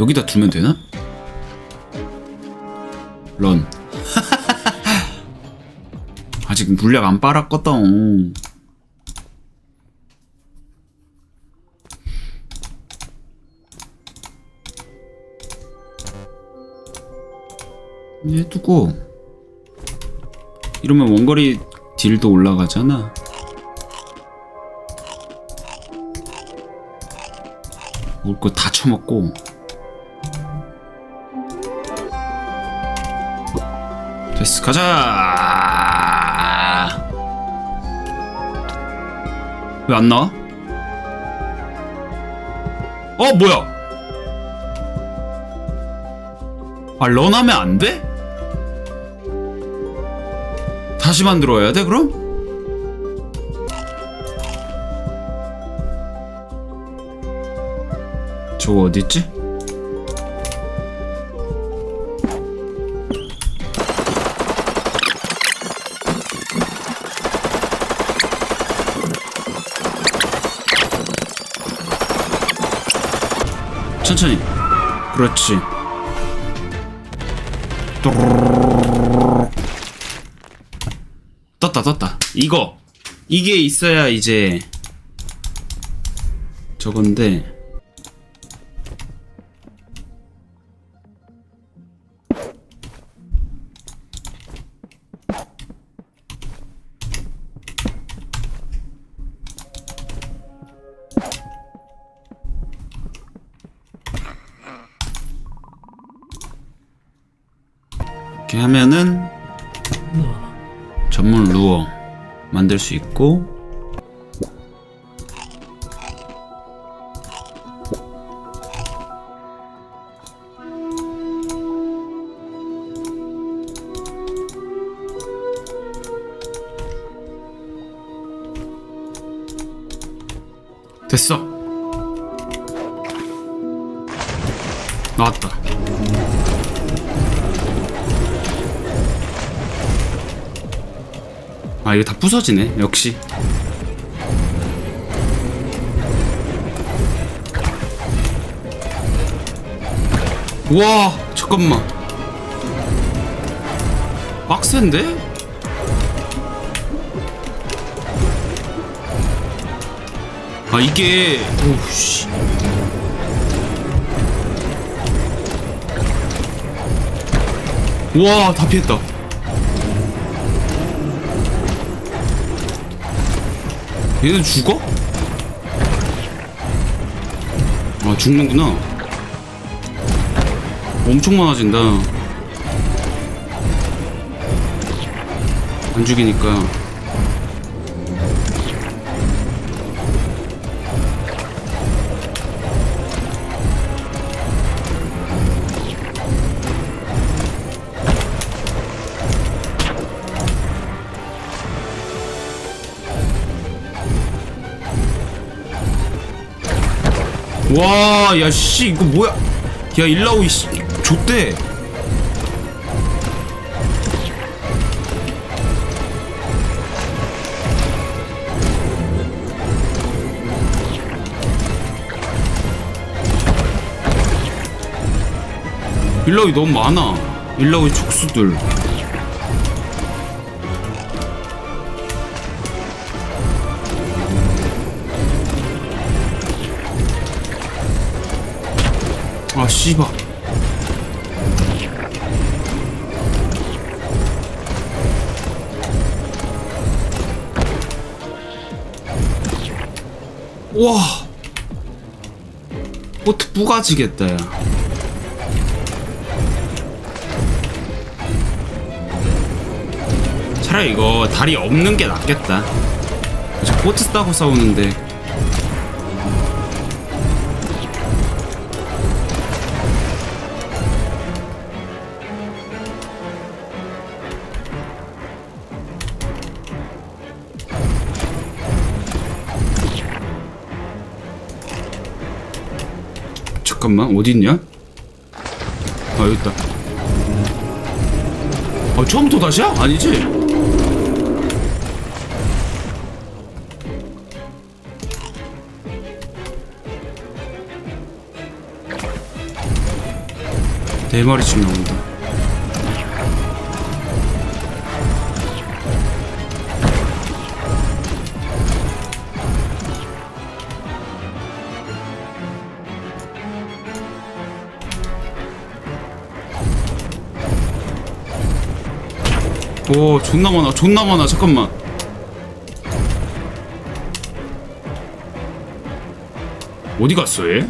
여기다 두면 되나? 런. 아직 물약 안 빨았거든. 얘 두고 이러면 원거리 딜도 올라가잖아. 먹을 거다 처먹고 됐어 가자 왜 안 나와? 어 뭐야 아 런하면 안 돼? 다시 만들어야 돼 그럼? 저거 어딨지? 천천히. 그렇지. 떴다 떴다. 이거. 이게 있어야 이제 저건데 이렇게 하면은 전문 루어 만들 수 있고 됐어. 나왔다 아 이거 다 부서지네. 역시. 와 잠깐만. 빡센데? 아 이게 오우씨. 와다 피했다 얘는 죽어? 아 죽는구나. 엄청 많아진다. 안 죽이니까 와, 야, 씨, 이거 뭐야? 야, 일라오 이, 씨, 좆대. 일라오이 너무 많아. 일라오이 촉수들. 아, 씨발. 와. 보트 뿌가지겠다, 야. 차라리 이거 다리 없는 게 낫겠다. 저 보트 따고 싸우는데 잠깐만 어디 있냐? 아 여기 있다. 아 처음부터 다시야? 아니지? 네 마리씩 나온다. 오 존나 많아 존나 많아 잠깐만 어디 갔어 얘?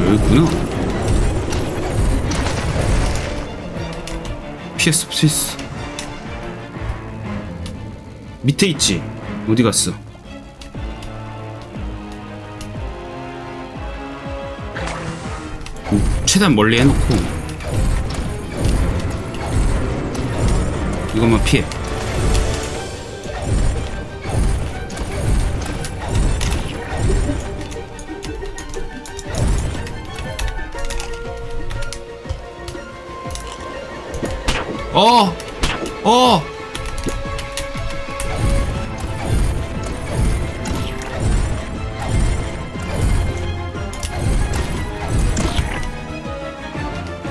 여기 있구나 피했어 피했어 밑에 있지? 어디 갔어? 음, 최대한 멀리 해놓고 이것만 피해. 어! 어!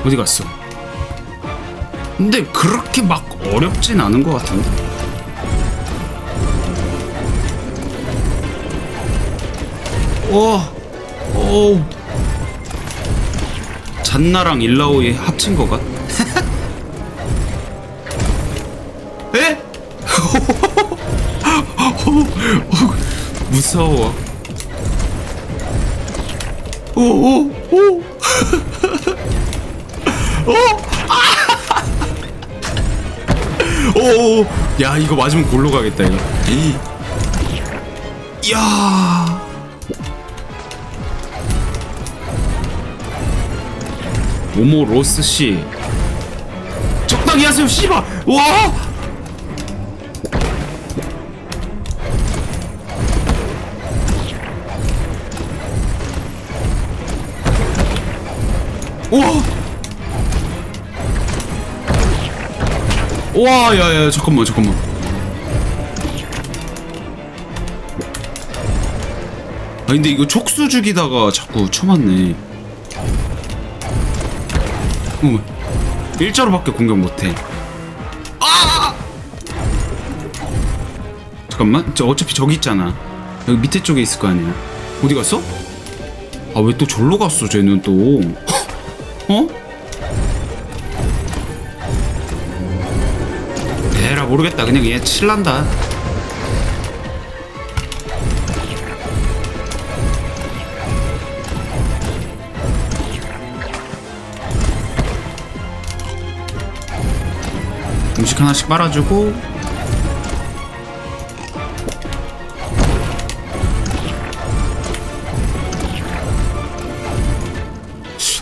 어디 갔어? 근데 그렇게 막 어렵진 않은 것 같은데. 오, 오, 잔나랑 일라오이 합친 거가? 에? 무서워. 오, 오, 오. 오, 야 이거 맞으면 골로 가겠다 이거. 이. 야. 모모 로스 씨. 적당히 하세요, 씨발. 와. 우와. 와, 야, 야, 잠깐만, 잠깐만. 아, 근데 이거 촉수 죽이다가 자꾸 쳐맞네. 어머, 일자로밖에 공격 못해. 아! 잠깐만, 저 어차피 저기 있잖아. 여기 밑에 쪽에 있을 거 아니야. 어디 갔어? 아, 왜 또 절로 갔어, 쟤는 또. 어? 에라 모르겠다. 그냥 얘 칠란다. 음식 하나씩 빨아주고.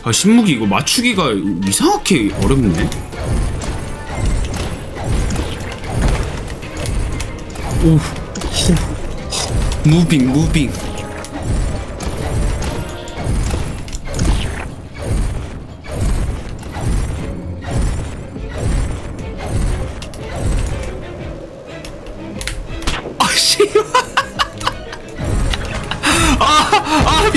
아 신무기 이거 맞추기가 이상하게 어렵네 오, 호, 무빙, 무빙. 아, 씨. 아.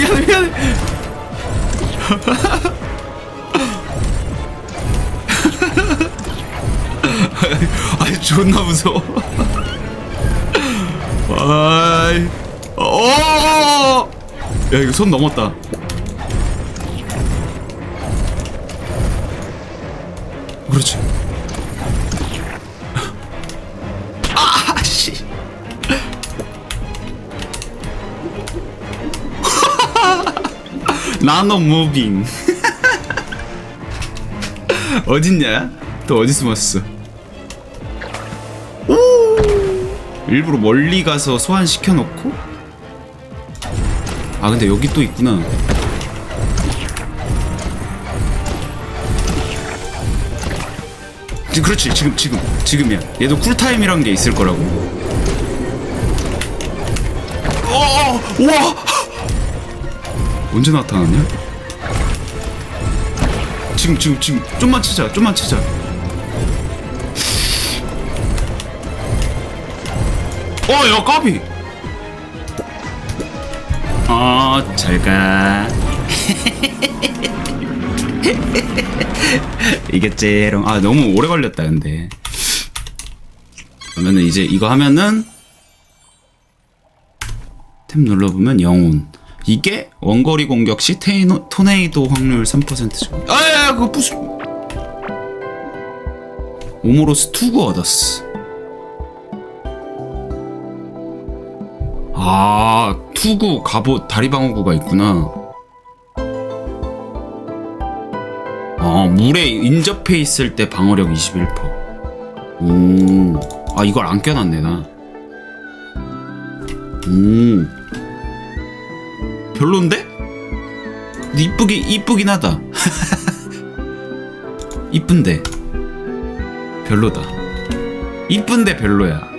아, 존나 무서워. 아이, 어, 야 이거 손 넘었다. 그렇지. 아, 씨. 나노 무빙. 어딨냐? 또 어디 숨었어? 일부러 멀리 가서 소환시켜 놓고? 아 근데 여기 또 있구나. 지- 그렇지 지금 지금 지금이야. 얘도 쿨타임이란 게 있을 거라고. 어, 와! 언제 나타났냐? 지금 지금 지금. 좀만 치자 좀만 치자 어, 야, 까비. 어, 잘 가. 이겠지롱. 아 너무 오래 걸렸다 근데. 그러면은 이제 이거 하면은 탭 눌러보면 영혼. 이게 원거리 공격 시 테이노, 토네이도 확률 3% 아야 그거 부수. 오모로스 투구 얻었어. 아 투구 갑옷 다리 방어구가 있구나. 아 물에 인접해 있을 때 방어력 21%. 오, 아 이걸 안 껴놨네 나. 오, 별론데? 이쁘기 이쁘긴 하다. 이쁜데 별로다. 이쁜데 별로야.